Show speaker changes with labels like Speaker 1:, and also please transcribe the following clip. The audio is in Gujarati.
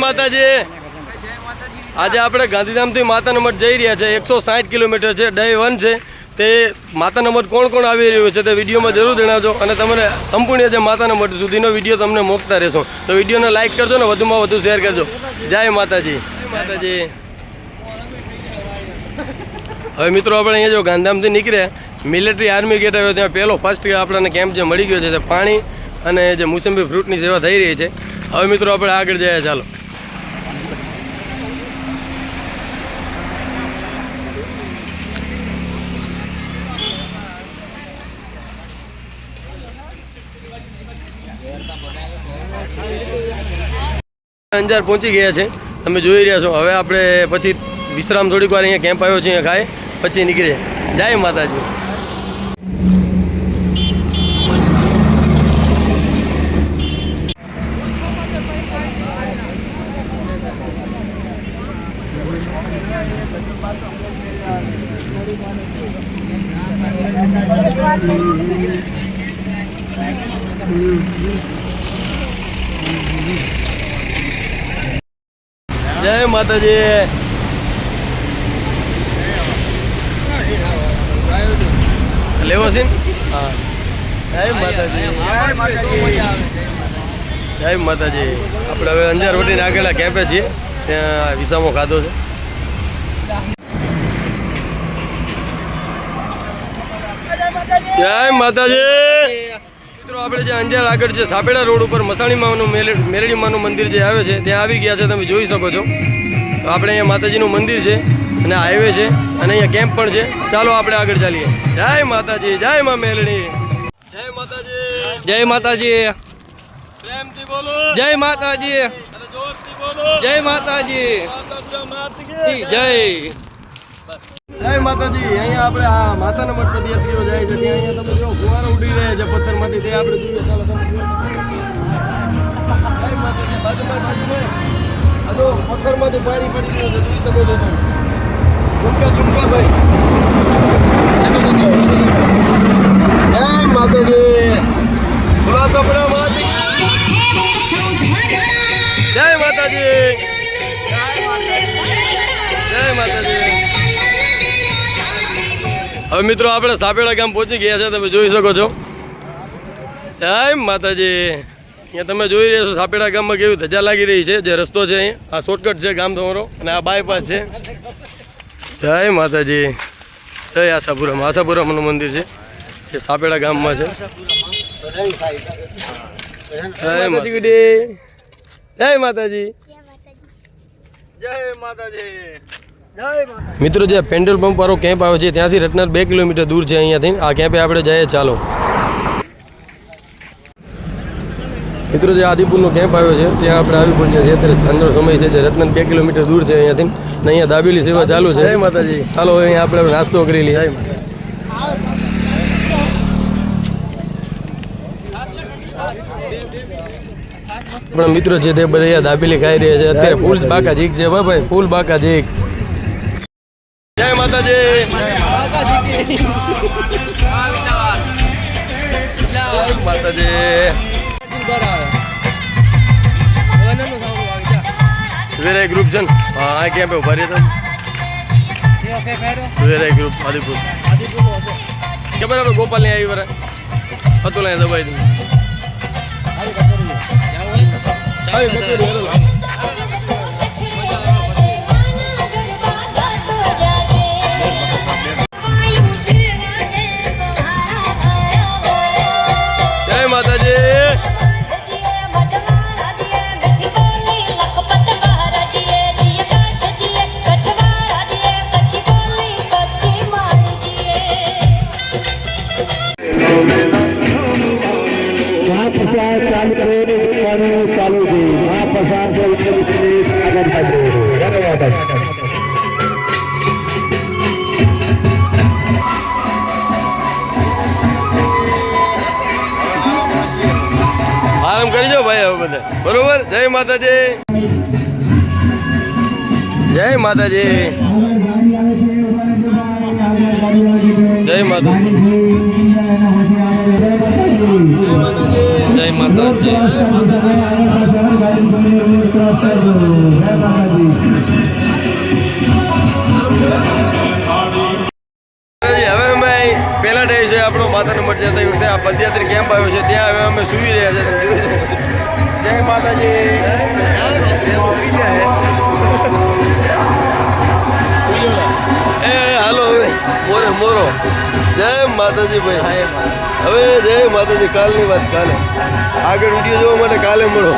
Speaker 1: માતાજી. આજે આપણે ગાંધીધામથી માતાનો મઠ જઈ રહ્યા છે. એકસો સાઠ કિલોમીટર છે ડે વન છે. તે માતાના મઠ કોણ કોણ આવી રહ્યું છે તે વિડીયોમાં જરૂર જણાવજો અને તમને સંપૂર્ણ જે માતાના મઠ સુધીનો વીડિયો તમને મોકતા રહેશો. તો વિડીયોને લાઇક કરજો ને વધુમાં વધુ શેર કરજો. જય માતાજી. માતાજી. હવે મિત્રો આપણે અહીંયા જો ગાંધીધામથી નીકળ્યા. મિલિટરી આર્મી ગેટ આવ્યો ત્યાં પહેલો ફર્સ્ટ આપણને કેમ્પ જે મળી ગયો છે તે પાણી અને જે મોસંબી ફ્રૂટની સેવા થઈ રહી છે. હવે મિત્રો આપણે આગળ જઈએ, ચાલો. અંજાર પહોંચી ગયા છે. તમે જોઈ રહ્યા છો. હવે આપણે પછી વિશ્રામ થોડીક વાર અહીંયા કેમ્પ આવ્યો છે અહીંયા ખાય પછી નીકળીએ. જય માતાજી. જય માતાજી. લેવો છે? હા. જય માતાજી. જય માતાજી. આપણે હવે અંજાર વટીને આગળ કેમ્પે છીએ. ત્યાં વિસામો ખાધો છે. જય માતાજી. મિત્રો આપણે જે અંજાર આગળ જે સાપેડા રોડ ઉપર મસાણી માનું મેરડી માનું મંદિર જે આવે છે ત્યાં આવી ગયા છે તમે જોઈ શકો છો. તો આપણે અહીંયા માતાજીનું મંદિર છે અને હાઈવે છે અને અહીંયા કેમ્પ પણ છે. ચાલો આપણે આગળ ચાલીએ. જય માતાજી જય મા મેલડી. જય માતાજી.
Speaker 2: જય માતાજી.
Speaker 1: પ્રેમથી બોલો.
Speaker 2: જય માતાજી. જય માતાજી. જય.
Speaker 1: જય માતાજી, અહીંયા આપણે માતાના મઠ પદયાત્રીઓ જાય છે, ત્યાં અહીંયા તમે જો ફુવારો ઉડી રહ્યા છે પથ્થરમાંથી, તે આપણે જોઈએ. ચાલો તમે. જય માતાજી, બાજુમાં જો પથ્થરમાંથી પાણી પડી ગયું છે, જોઈ શકો છો તમે. ઝુમકા ઝુમકા, ભાઈ. હવે મિત્રો આપણે સાપેડા ગામ પહોંચી ગયા છે તમે જોઈ શકો છો. જય માતાજી. અહીંયા તમે જોઈ રહ્યા છો સાપેડા ગામમાં કેવી ધજા લાગી રહી છે જે રસ્તો છે અહીંયા. આ શોર્ટકટ છે ગામ તમારો અને આ બાયપાસ છે. જય માતાજી. જય આશાપુરમ. આશાપુરમનું મંદિર છે એ સાપેડા ગામમાં છે. જય માતાજી જય માતાજી. જય માતાજી. મિત્રો જે પેન્ડલ પંપ વાળો કેમ્પ આવે છે ત્યાંથી રત્નાર બે કિલોમીટર દૂર છે અહીંયાથી. આ કેમ્પે આપણે જઈએ ચાલો. મિત્રો જે આદિપુરનો કેમ્પ આવ્યો છે ત્યાં આપણે આવી પહોંચ્યા છીએ. અત્યારે સાંજનો સમય છે જે રત્નાર બે કિલોમીટર દૂર છે અહીંયાથી. અને અહીંયા દાબેલી સેવા ચાલુ છે. જય માતાજી. ચાલો અહીંયા આપણે નાસ્તો કરી લઈએ. પણ આપણા મિત્રો છે તે બધા દાબેલી ખાઈ રહ્યા છે અત્યારે ફૂલ બાકા જીક છે. ભાઈ ફૂલ બાકા જીક માતાજી. માતાજી. વેરાય ગ્રુપ છે હા ક્યાં પે ઊભા રહ્યા વેરાય ગ્રુપ આદિપુર. ખબર બરાબર ગોપાલ ને આવી વરે હતું લાય દબાઈ દીધું.
Speaker 3: ઉઠવાનું ચાલુ છે. મહાપ્રસાદ છે આગળ થાય ધન્યવાદ
Speaker 1: આરામ કરી જાઓ ભાઈ હવે બધા. બરોબર? જય માતાજી. જય માતાજી. જય માતાજી.
Speaker 2: જય માતાજી.
Speaker 1: હવે અમે પહેલા ડે છે, આપણો માતા નંબર જતા વખતે આ પદયાત્રી કેમ્પ આવ્યો છે, ત્યાં હવે અમે સુવી રહ્યા છે.
Speaker 2: જય માતાજી.
Speaker 1: મોરે. જય માતાજી ભાઈ. હવે જય માતાજી કાલની વાત કાલે. આગળ વીડિયો જોવા માટે કાલે મળો.